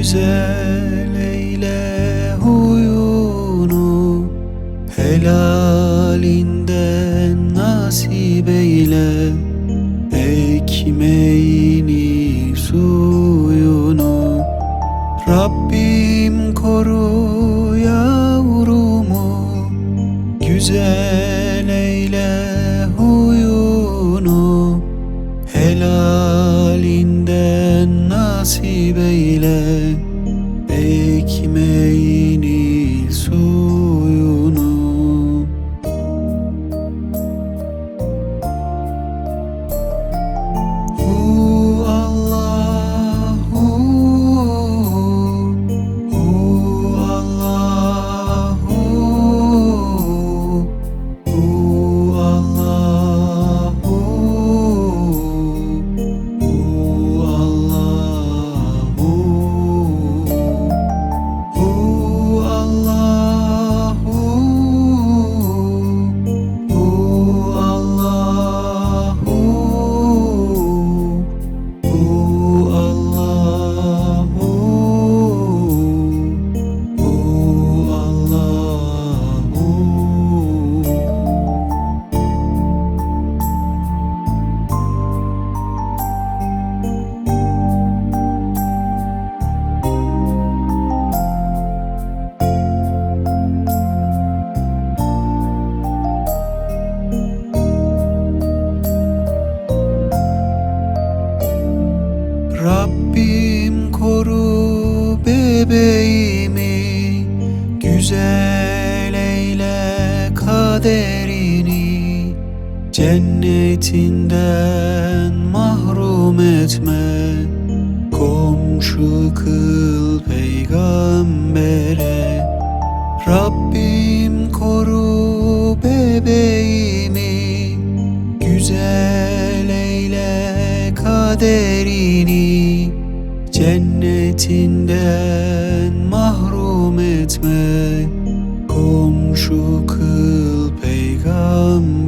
Güzel eyle huyunu Helalinden nasip eyle. Ekmeğini suyunu Rabbim koru yavrumu. Güzel eyle nasip eyle Ekmeğini Güzel eyle kaderini. Cennetinden mahrum etme. Komşu kıl peygambere. Rabbim koru bebeğimi. Güzel eyle kaderini. Cennetinden etme. Komşu kıl peygambere